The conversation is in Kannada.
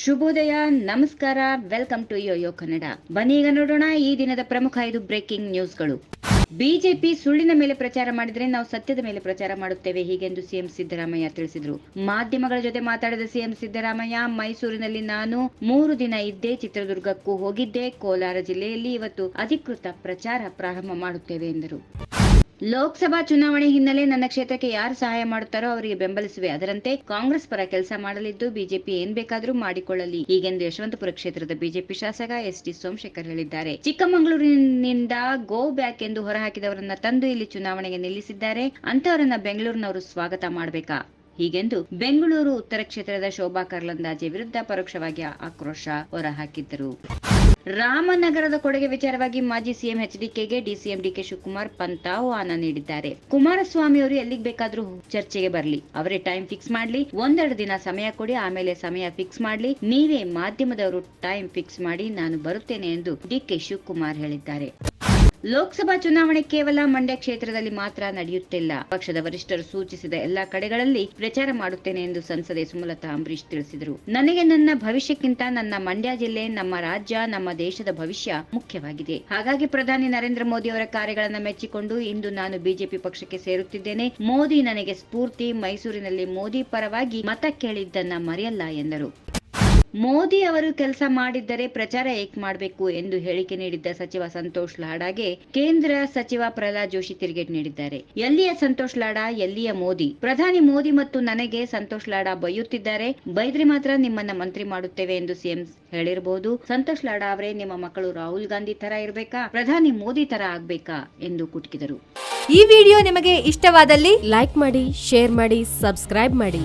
ಶುಭೋದಯ, ನಮಸ್ಕಾರ ವೆಲ್ಕಮ್ ಟು ಯೋಯೋ ಕನ್ನಡ ಬನ್ನಿ ಈಗ ನೋಡೋಣ ಈ ದಿನದ ಪ್ರಮುಖ ಐದು ಬ್ರೇಕಿಂಗ್ ನ್ಯೂಸ್ಗಳು ಬಿಜೆಪಿ ಸುಳ್ಳಿನ ಮೇಲೆ ಪ್ರಚಾರ ಮಾಡಿದರೆ ನಾವು ಸತ್ಯದ ಮೇಲೆ ಪ್ರಚಾರ ಮಾಡುತ್ತೇವೆ ಹೀಗೆಂದು ಸಿಎಂ ಸಿದ್ದರಾಮಯ್ಯ ತಿಳಿಸಿದರು. ಮಾಧ್ಯಮಗಳ ಜೊತೆ ಮಾತಾಡಿದ ಸಿಎಂ ಸಿದ್ದರಾಮಯ್ಯ, ಮೈಸೂರಿನಲ್ಲಿ ನಾನು ಮೂರು ದಿನ ಇದ್ದೆ ಚಿತ್ರದುರ್ಗಕ್ಕೂ ಹೋಗಿದ್ದೆ. ಕೋಲಾರ ಜಿಲ್ಲೆಯಲ್ಲಿ ಇವತ್ತು ಅಧಿಕೃತ ಪ್ರಚಾರ ಪ್ರಾರಂಭ ಮಾಡುತ್ತೇವೆ ಎಂದರು. ಲೋಕಸಭಾ ಚುನಾವಣೆ ಹಿನ್ನೆಲೆ ನನ್ನ ಕ್ಷೇತ್ರಕ್ಕೆ ಯಾರು ಸಹಾಯ ಮಾಡುತ್ತಾರೋ ಅವರಿಗೆ ಬೆಂಬಲಿಸುವೆ. ಅದರಂತೆ ಕಾಂಗ್ರೆಸ್ ಪರ ಕೆಲಸ ಮಾಡಲಿದ್ದು ಬಿಜೆಪಿ ಏನ್ ಬೇಕಾದರೂ ಮಾಡಿಕೊಳ್ಳಲಿ. ಹೀಗೆಂದು ಯಶವಂತಪುರ ಕ್ಷೇತ್ರದ ಬಿಜೆಪಿ ಶಾಸಕ ಎಸ್ ಟಿ ಸೋಮಶೇಖರ್ ಹೇಳಿದ್ದಾರೆ. ಚಿಕ್ಕಮಗಳೂರಿನಿಂದ ಗೋ ಬ್ಯಾಕ್ ಎಂದು ಹೊರಹಾಕಿದವರನ್ನ ತಂದು ಇಲ್ಲಿ ಚುನಾವಣೆಗೆ ನಿಲ್ಲಿಸಿದ್ದಾರೆ. ಅಂತವರನ್ನ ಬೆಂಗಳೂರಿನವರು ಸ್ವಾಗತ ಮಾಡಬೇಕಾ? ಹೀಗೆಂದು ಬೆಂಗಳೂರು ಉತ್ತರ ಕ್ಷೇತ್ರದ ಶೋಭಾ ಕರ್ಲಂದಾಜೆ ವಿರುದ್ಧ ಪರೋಕ್ಷವಾಗಿ ಆಕ್ರೋಶ ಹೊರಹಾಕಿದ್ದರು. ರಾಮನಗರದ ಕೊಡುಗೆ ವಿಚಾರವಾಗಿ ಮಾಜಿ ಸಿಎಂ ಎಚ್ ಡಿಕೆಗೆ ಡಿಸಿಎಂ ಡಿಕೆ ಶಿವಕುಮಾರ್ ಪಂತ ಆಹ್ವಾನ ನೀಡಿದ್ದಾರೆ. ಕುಮಾರಸ್ವಾಮಿ ಅವರು ಎಲ್ಲಿಗೆ ಬೇಕಾದ್ರೂ ಚರ್ಚೆಗೆ ಬರಲಿ. ಅವರೇ ಟೈಮ್ ಫಿಕ್ಸ್ ಮಾಡ್ಲಿ. ಒಂದೆರಡು ದಿನ ಸಮಯ ಕೊಡಿ, ಆಮೇಲೆ ಸಮಯ ಫಿಕ್ಸ್ ಮಾಡ್ಲಿ. ನೀವೇ ಮಾಧ್ಯಮದವರು ಟೈಮ್ ಫಿಕ್ಸ್ ಮಾಡಿ ನಾನು ಬರುತ್ತೇನೆ ಎಂದು ಡಿಕೆ ಶಿವಕುಮಾರ್ ಹೇಳಿದ್ದಾರೆ. ಲೋಕಸಭಾ ಚುನಾವಣೆ ಕೇವಲ ಮಂಡ್ಯ ಕ್ಷೇತ್ರದಲ್ಲಿ ಮಾತ್ರ ನಡೆಯುತ್ತಿಲ್ಲ. ಪಕ್ಷದ ವರಿಷ್ಠರು ಸೂಚಿಸಿದ ಎಲ್ಲಾ ಕಡೆಗಳಲ್ಲಿ ಪ್ರಚಾರ ಮಾಡುತ್ತೇನೆ ಎಂದು ಸಂಸದೆ ಸುಮಲತಾ ಅಂಬರೀಶ್ ತಿಳಿಸಿದರು. ನನಗೆ ನನ್ನ ಭವಿಷ್ಯಕ್ಕಿಂತ ನನ್ನ ಮಂಡ್ಯ ಜಿಲ್ಲೆ, ನಮ್ಮ ರಾಜ್ಯ, ನಮ್ಮ ದೇಶದ ಭವಿಷ್ಯ ಮುಖ್ಯವಾಗಿದೆ. ಹಾಗಾಗಿ ಪ್ರಧಾನಿ ನರೇಂದ್ರ ಮೋದಿ ಅವರ ಕಾರ್ಯಗಳನ್ನು ಮೆಚ್ಚಿಕೊಂಡು ಇಂದು ನಾನು ಬಿಜೆಪಿ ಪಕ್ಷಕ್ಕೆ ಸೇರುತ್ತಿದ್ದೇನೆ. ಮೋದಿ ನನಗೆ ಸ್ಫೂರ್ತಿ, ಮೈಸೂರಿನಲ್ಲಿ ಮೋದಿ ಪರವಾಗಿ ಮತ ಕೇಳಿದ್ದನ್ನ ಮರೆಯಲ್ಲ ಎಂದರು. ಮೋದಿ ಅವರು ಕೆಲಸ ಮಾಡಿದ್ದರೆ ಪ್ರಚಾರ ಏಕ್ ಮಾಡಬೇಕು ಎಂದು ಹೇಳಿಕೆ ನೀಡಿದ್ದ ಸಚಿವ ಸಂತೋಷ್ ಲಾಡಾಗೆ ಕೇಂದ್ರ ಸಚಿವ ಪ್ರಹ್ಲಾದ್ ಜೋಶಿ ತಿರುಗೇಟ್ ನೀಡಿದ್ದಾರೆ. ಎಲ್ಲಿಯ ಸಂತೋಷ್ ಲಾಡಾ, ಎಲ್ಲಿಯ ಮೋದಿ? ಪ್ರಧಾನಿ ಮೋದಿ ಮತ್ತು ನನಗೆ ಸಂತೋಷ್ ಲಾಡಾ ಬೈಯುತ್ತಿದ್ದಾರೆ. ಬೈದ್ರೆ ಮಾತ್ರ ನಿಮ್ಮನ್ನ ಮಂತ್ರಿ ಮಾಡುತ್ತೇವೆ ಎಂದು ಸಿಎಂ ಹೇಳಿರಬಹುದು ಸಂತೋಷ್ ಲಾಡಾ ಅವರೇ ನಿಮ್ಮ ಮಕ್ಕಳು ರಾಹುಲ್ ಗಾಂಧಿ ತರ ಇರಬೇಕಾ? ಪ್ರಧಾನಿ ಮೋದಿ ತರ ಆಗ್ಬೇಕಾ? ಎಂದು ಕುಟುಕಿದರು. ಈ ವಿಡಿಯೋ ನಿಮಗೆ ಇಷ್ಟವಾದಲ್ಲಿ ಲೈಕ್ ಮಾಡಿ, ಶೇರ್ ಮಾಡಿ, ಸಬ್ಸ್ಕ್ರೈಬ್ ಮಾಡಿ.